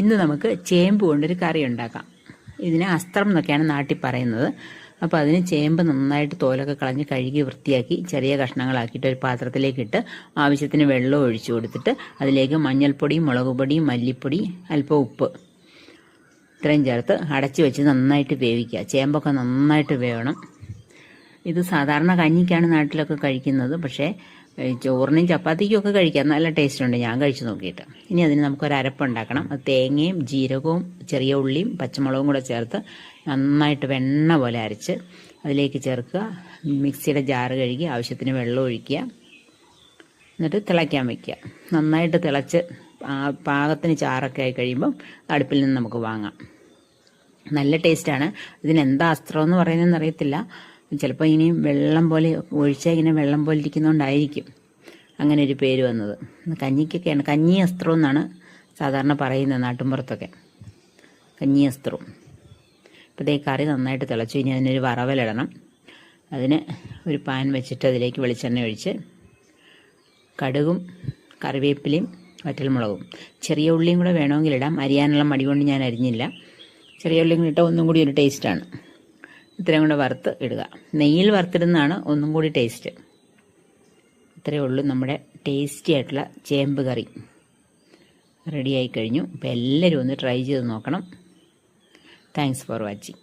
ഇന്ന് നമുക്ക് ചേമ്പ് കൊണ്ടൊരു കറി ഉണ്ടാക്കാം. ഇതിനെ അസ്ത്രം എന്നൊക്കെയാണ് നാട്ടിൽ പറയുന്നത്. അപ്പോൾ അതിന് ചേമ്പ് നന്നായിട്ട് തോലൊക്കെ കളഞ്ഞ് കഴുകി വൃത്തിയാക്കി ചെറിയ കഷ്ണങ്ങളാക്കിയിട്ട് ഒരു പാത്രത്തിലേക്ക് ഇട്ട് ആവശ്യത്തിന് വെള്ളം ഒഴിച്ചു കൊടുത്തിട്ട് അതിലേക്ക് മഞ്ഞൾപ്പൊടിയും മുളക് മല്ലിപ്പൊടി അല്പം ഉപ്പ് ഇത്രയും ചേർത്ത് അടച്ചു വെച്ച് നന്നായിട്ട് വേവിക്കുക. ചേമ്പൊക്കെ നന്നായിട്ട് വേവണം. ഇത് സാധാരണ കഞ്ഞിക്കാണ് നാട്ടിലൊക്കെ കഴിക്കുന്നത്. പക്ഷേ ചോറിനും ചപ്പാത്തിക്കും ഒക്കെ കഴിക്കാം. നല്ല ടേസ്റ്റ് ഉണ്ട്. ഞാൻ കഴിച്ചു നോക്കിയിട്ട്. ഇനി അതിന് നമുക്കൊരു അരപ്പുണ്ടാക്കണം അത് തേങ്ങയും ജീരകവും ചെറിയ ഉള്ളിയും പച്ചമുളകും കൂടെ ചേർത്ത് നന്നായിട്ട് വെണ്ണ പോലെ അരച്ച് അതിലേക്ക് ചേർക്കുക. മിക്സിയുടെ ജാറ് കഴുകി ആവശ്യത്തിന് വെള്ളം ഒഴിക്കുക. എന്നിട്ട് തിളയ്ക്കാൻ വയ്ക്കുക നന്നായിട്ട് തിളച്ച് പാകത്തിന് ചാറൊക്കെ ആയി കഴിയുമ്പം അടുപ്പിൽ നിന്ന് നമുക്ക് വാങ്ങാം. നല്ല ടേസ്റ്റാണ് ഇതിന് എന്താ അസ്ത്രം എന്ന് പറയുന്നതെന്ന് അറിയത്തില്ല. ചിലപ്പോൾ ഇനിയും വെള്ളം പോലെ ഒഴിച്ചാൽ ഇങ്ങനെ വെള്ളം പോലെ ഇരിക്കുന്നതുകൊണ്ടായിരിക്കും അങ്ങനെ ഒരു പേര് വന്നത്. കഞ്ഞിക്കൊക്കെയാണ് കഞ്ഞി അസ്ത്രം എന്നാണ് സാധാരണ പറയുന്നത് നാട്ടുമ്പുറത്തൊക്കെ. കഞ്ഞി അസ്ത്രം ഇപ്പോൾ ഈ കറി നന്നായിട്ട് തിളച്ചു കഴിഞ്ഞാൽ അതിനൊരു വറവലിടണം. അതിന് ഒരു പാൻ വെച്ചിട്ട് അതിലേക്ക് വെളിച്ചെണ്ണ ഒഴിച്ച് കടുകും കറിവേപ്പിലയും വറ്റൽമുളകും. ചെറിയ ഉള്ളിയും കൂടെ വേണമെങ്കിൽ ഇടാം. അരിയാനുള്ള മടി കൊണ്ട് ഞാൻ അരിഞ്ഞില്ല. ചെറിയ ഉള്ളിയും കൂടി ഇട്ടാൽ ഒന്നും കൂടി ഒരു ടേസ്റ്റാണ് ഇത്രയും കൂടെ വറുത്ത് ഇടുക. നെയ്യിൽ വറുത്തിടുന്നതാണ് ഒന്നും കൂടി ടേസ്റ്റ് ഇത്രയേ ഉള്ളൂ നമ്മുടെ ടേസ്റ്റി ആയിട്ടുള്ള ചേമ്പ് കറി. റെഡിയായി കഴിഞ്ഞു. അപ്പോൾ എല്ലാവരും ഒന്ന് ട്രൈ ചെയ്ത് നോക്കണം. Thanks for watching